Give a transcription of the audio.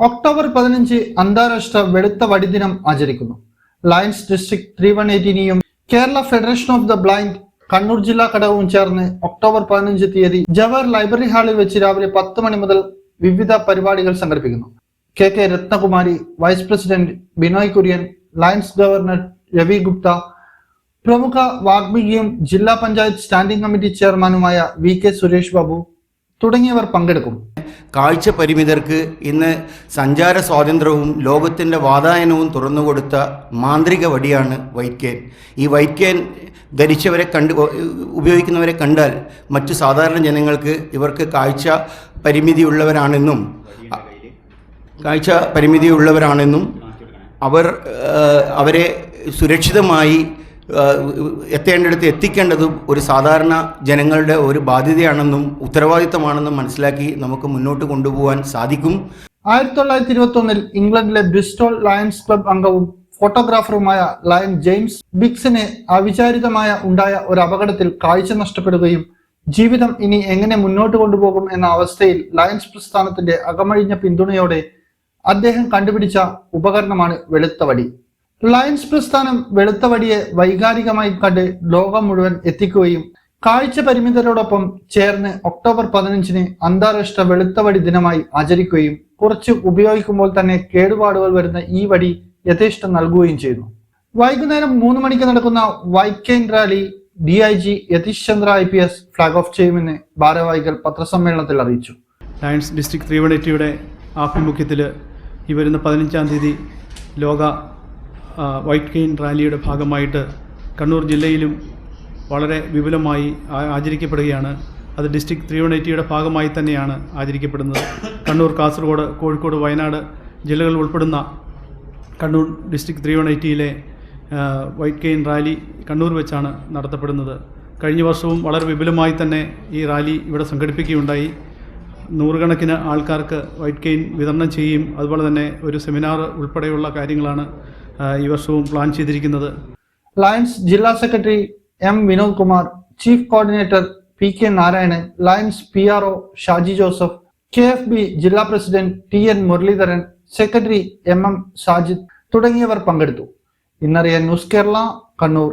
October പതിനഞ്ച് അന്താരാഷ്ട്ര വെളുത്ത വടി ദിനം ആചരിക്കുന്നു Lions district three one എയ്റ്റീനെയും Kerala federation of the blind Kannur ജില്ലാ ഘടകവും ചേർന്ന് ഒക്ടോബർ പതിനഞ്ച് തീയതി ജവഹർ ലൈബ്രറി ഹാളിൽ വെച്ച് രാവിലെ പത്ത് മണി മുതൽ വിവിധ പരിപാടികൾ സംഘടിപ്പിക്കുന്നു. K K Ratnakumari vice president Binoy Kurian Lions governor Ravi Gupta പ്രമുഖ വാഗ്മികയും ജില്ലാ പഞ്ചായത്ത് സ്റ്റാൻഡിംഗ് കമ്മിറ്റി ചെയർമാനുമായ വി കെ സുരേഷ് ബാബു തുടങ്ങിയവർ പങ്കെടുക്കും. കാഴ്ച പരിമിതർക്ക് ഇന്ന് സഞ്ചാര സ്വാതന്ത്ര്യവും ലോകത്തിന്റെ വാതായനവും തുറന്നുകൊടുത്ത മാന്ത്രിക വടിയാണ് വൈറ്റ് കേൻ ഈ വൈറ്റ് കേൻ ധരിച്ചവരെ കണ്ട് ഉപയോഗിക്കുന്നവരെ കണ്ടാൽ മറ്റു സാധാരണ ജനങ്ങൾക്ക് ഇവർക്ക് കാഴ്ച പരിമിതിയുള്ളവരാണെന്നും കാഴ്ച പരിമിതിയുള്ളവരാണെന്നും അവർ അവരെ സുരക്ഷിതമായി എത്തേണ്ടിടത്ത് എത്തിക്കേണ്ടത് ഒരു സാധാരണ ജനങ്ങളുടെ ഒരു ബാധ്യതയാണെന്നും ഉത്തരവാദിത്തമാണെന്നും മനസ്സിലാക്കി നമുക്ക് മുന്നോട്ട് കൊണ്ടുപോകാൻ സാധിക്കും. ആയിരത്തി തൊള്ളായിരത്തി ഇരുപത്തി ഇംഗ്ലണ്ടിലെ ബ്രിസ്റ്റോൾ ലയൺസ് ക്ലബ് അംഗവും ഫോട്ടോഗ്രാഫറുമായ ലയൺ ജെയിംസ് ബിക്സിനെ അവിചാരിതമായ ഉണ്ടായ ഒരു അപകടത്തിൽ കാഴ്ച നഷ്ടപ്പെടുകയും ജീവിതം ഇനി എങ്ങനെ മുന്നോട്ട് കൊണ്ടുപോകും എന്ന അവസ്ഥയിൽ ലയൺസ് പ്രസ്ഥാനത്തിന്റെ അകമഴിഞ്ഞ പിന്തുണയോടെ അദ്ദേഹം കണ്ടുപിടിച്ച ഉപകരണമാണ് വെളുത്ത വടി. ലയൺസ് പ്രസ്ഥാനം വെളുത്ത വടിയെ വൈകാരികമായി കണ്ട് ലോകം മുഴുവൻ എത്തിക്കുകയും കാഴ്ച പരിമിതരോടൊപ്പം ചേർന്ന് ഒക്ടോബർ പതിനഞ്ചിന് അന്താരാഷ്ട്ര വെളുത്തവടി ദിനമായി ആചരിക്കുകയും കുറച്ച് ഉപയോഗിക്കുമ്പോൾ തന്നെ കേടുപാടുകൾ വരുന്ന ഈ വടി യഥേഷ്ടം നൽകുകയും ചെയ്യുന്നു. വൈകുന്നേരം മൂന്ന് മണിക്ക് നടക്കുന്ന വൈക്കൈൻ rally D I G Yathish Chandra I P S flag off ചെയ്യുമെന്ന് ഭാരവാഹികൾ പത്രസമ്മേളനത്തിൽ അറിയിച്ചു. ലയൺസ് ഡിസ്ട്രിക്ട് ത്രീ വൺ എയ്റ്റിയുടെ ആഭിമുഖ്യത്തിൽ ഈ വരുന്ന പതിനഞ്ചാം തീയതി ലോക വൈറ്റ് കെയിൻ റാലിയുടെ ഭാഗമായിട്ട് കണ്ണൂർ ജില്ലയിലും വളരെ വിപുലമായി ആചരിക്കപ്പെടുകയാണ്. അത് ഡിസ്ട്രിക്ട് ത്രീ വൺ എയ്റ്റിയുടെ ഭാഗമായി തന്നെയാണ് ആചരിക്കപ്പെടുന്നത്. കണ്ണൂർ കാസർഗോഡ് കോഴിക്കോട് വയനാട് ജില്ലകൾ ഉൾപ്പെടുന്ന കണ്ണൂർ ഡിസ്ട്രിക്ട് ത്രീ വൺ എയ്റ്റിയിലെ വൈറ്റ് കെയിൻ റാലി കണ്ണൂർ വെച്ചാണ് നടത്തപ്പെടുന്നത്. കഴിഞ്ഞ വർഷവും വളരെ വിപുലമായി തന്നെ ഈ റാലി ഇവിടെ സംഘടിപ്പിക്കുകയുണ്ടായി. നൂറുകണക്കിന് ആൾക്കാർക്ക് വൈറ്റ് കെയിൻ വിതരണം ചെയ്യുകയും അതുപോലെ തന്നെ ഒരു സെമിനാർ ഉൾപ്പെടെയുള്ള കാര്യങ്ങളാണ് ഈ വർഷവും പ്ലാൻ ചെയ്തിരിക്കുന്നത്. ലയൺസ് ജില്ലാ secretary M Vinod Kumar chief coordinator P K Narayanan Lions P R O Shaji Joseph K F B ജില്ലാ president T N Muralidharan secretary M M Sajid തുടങ്ങിയവർ പങ്കെടുത്തു. ഇന്നറിയ ന്യൂസ് കേരള കണ്ണൂർ.